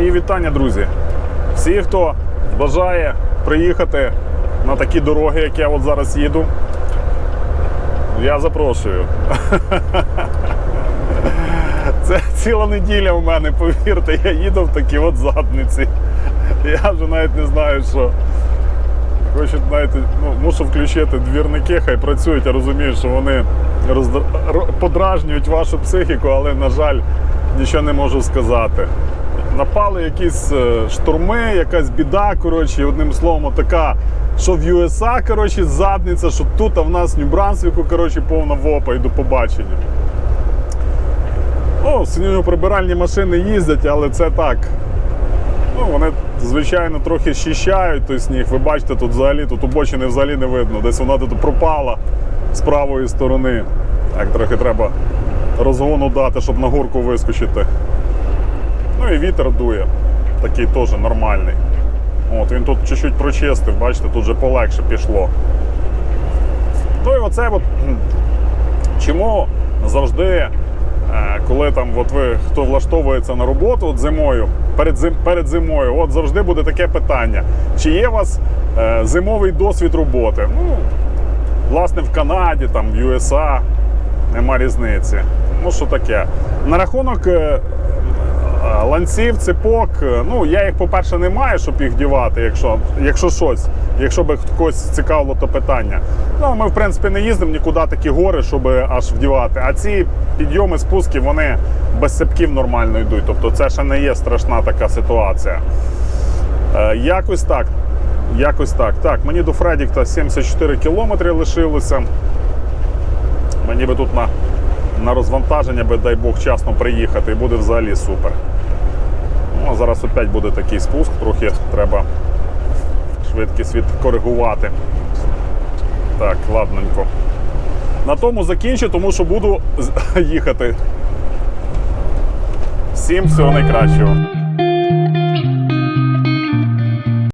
Мої вітання, друзі. Всі, хто бажає приїхати на такі дороги, як я от зараз їду, я запрошую. Це ціла неділя у мене, повірте, я їду в такі от задниці. Я вже навіть не знаю, що. Хочу, знаєте, ну, мушу включити двірники, хай працюють, я розумію, що вони роздра... подражнюють вашу психіку, але, на жаль, нічого не можу сказати. Напали якісь е, штурми, якась біда, коротше, одним словом, така, що в USA, коротше, задниця, що тут, а в нас в Нью-Брансвіку, коротше, повна вопа і до побачення. Ну, снігоприбиральні машини їздять, але це так. Ну, вони, звичайно, трохи щищають той сніг. Ви бачите, тут взагалі тут обочини взагалі не видно. Десь вона тут пропала з правої сторони. Так, трохи треба розгону дати, щоб на горку вискочити. Ну і вітер дує. Такий теж нормальний. От, він тут чуть-чуть прочистив, бачите, тут вже полегше пішло. Ну і оце от, чому завжди, е, коли там от ви хто влаштовується на роботу от зимою, перед, зим, перед зимою, от завжди буде таке питання: чи є у вас е, зимовий досвід роботи? Ну, власне, в Канаді, там, в USA, нема різниці. Ну, що таке? На рахунок е, е, ланців, цепок, е, ну я їх, по-перше, не маю, щоб їх вдівати, якщо, якщо щось, якщо би когось цікавило, то питання. Ну, ми, в принципі, не їздимо нікуди такі гори, щоб аж вдівати. А ці підйоми, спуски, вони без цепків нормально йдуть. Тобто це ще не є страшна така ситуація. Якось так. Якось так. Так, мені до Фредікта 74 кілометри лишилося. Мені би тут на, на розвантаження, би, дай Бог, часно приїхати, і буде взагалі супер. Ну, а зараз опять буде такий спуск, трохи треба швидкість відкоригувати. Так, ладненько. На тому закінчу, тому що буду їхати. Всім всього найкращого.